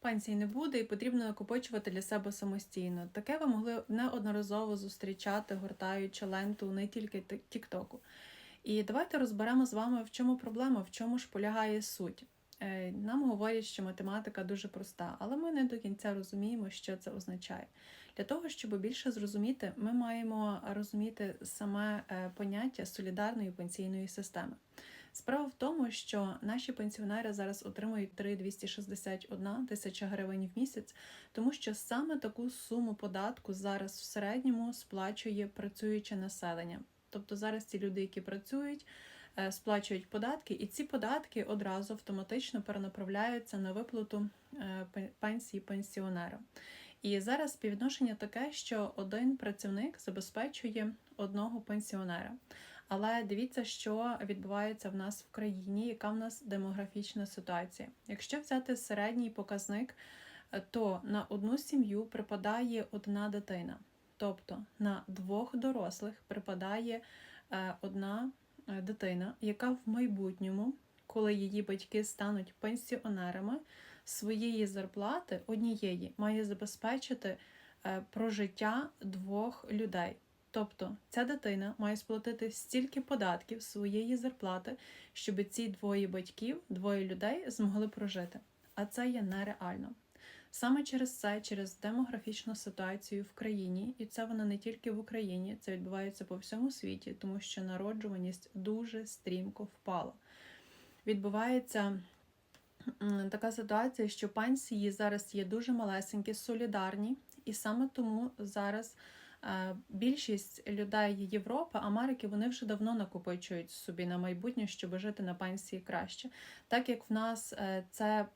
пенсій не буде і потрібно накопичувати для себе самостійно. Таке ви могли неодноразово зустрічати, гортаючи ленту не тільки Тіктоку. І давайте розберемо з вами, в чому проблема, в чому ж полягає суть. Е, Нам говорять, що математика дуже проста, але ми не до кінця розуміємо, що це означає. Для того, щоб більше зрозуміти, ми маємо розуміти саме е, поняття солідарної пенсійної системи. Справа в тому, що наші пенсіонери зараз отримують 3,261 тисяча гривень в місяць, тому що саме таку суму податку зараз в середньому сплачує працююче населення. Тобто зараз ті люди, які працюють, е, сплачують податки, і ці податки одразу автоматично перенаправляються на виплату е, пенсії пенсіонера. І зараз співвідношення таке, що один працівник забезпечує одного пенсіонера. Але дивіться, що відбувається в нас в країні, яка в нас демографічна ситуація. Якщо взяти середній показник, то на одну сім'ю припадає одна дитина. Тобто на двох дорослих припадає е, одна е, дитина, яка в майбутньому, коли її батьки стануть пенсіонерами, своєї зарплати однієї має забезпечити е, прожиття двох людей. Тобто ця дитина має сплатити стільки податків своєї зарплати, щоб ці двоє батьків, двоє людей змогли прожити. А це є нереально. Саме через це, через демографічну ситуацію в країні, і це вона не тільки в Україні, це відбувається по всьому світі, тому що народжуваність дуже стрімко впала. Відбувається така ситуація, що пенсії зараз є дуже малесенькі, солідарні, і саме тому зараз більшість людей Європи, Америки, вони вже давно накопичують собі на майбутнє, щоб жити на пенсії краще. Так як в нас е, це е,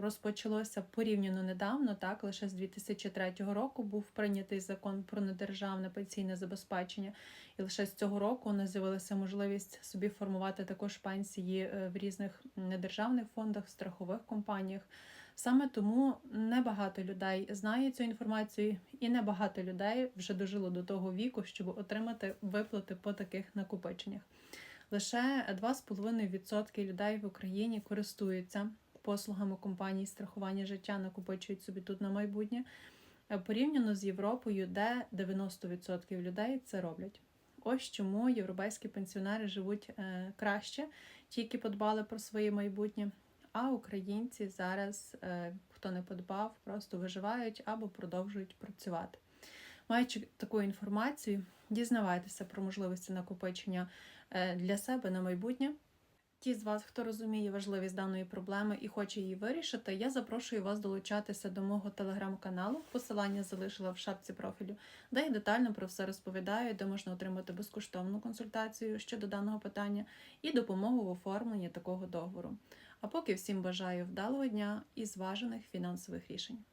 розпочалося порівняно недавно, так лише з 2003 року був прийнятий закон про недержавне пенсійне забезпечення, і лише з цього року у нас з'явилася можливість собі формувати також пенсії е, в різних недержавних фондах, страхових компаніях. Саме тому небагато людей знає цю інформацію, і небагато людей вже дожило до того віку, щоб отримати виплати по таких накопиченнях. Лише 2,5% людей в Україні користуються послугами компаній страхування життя, накопичують собі тут на майбутнє. Е, Порівняно з Європою, де 90% людей це роблять. Ось чому європейські пенсіонери живуть е, краще, ті, які подбали про своє майбутнє. А українці зараз, е, хто не подбав, просто виживають або продовжують працювати. Маючи таку інформацію, дізнавайтеся про можливості накопичення е, для себе на майбутнє. Ті з вас, хто розуміє важливість даної проблеми і хоче її вирішити, я запрошую вас долучатися до мого телеграм-каналу. Посилання залишила в шапці профілю, де я детально про все розповідаю, де можна отримати безкоштовну консультацію щодо даного питання і допомогу в оформленні такого договору. А поки всім бажаю вдалого дня і зважених фінансових рішень.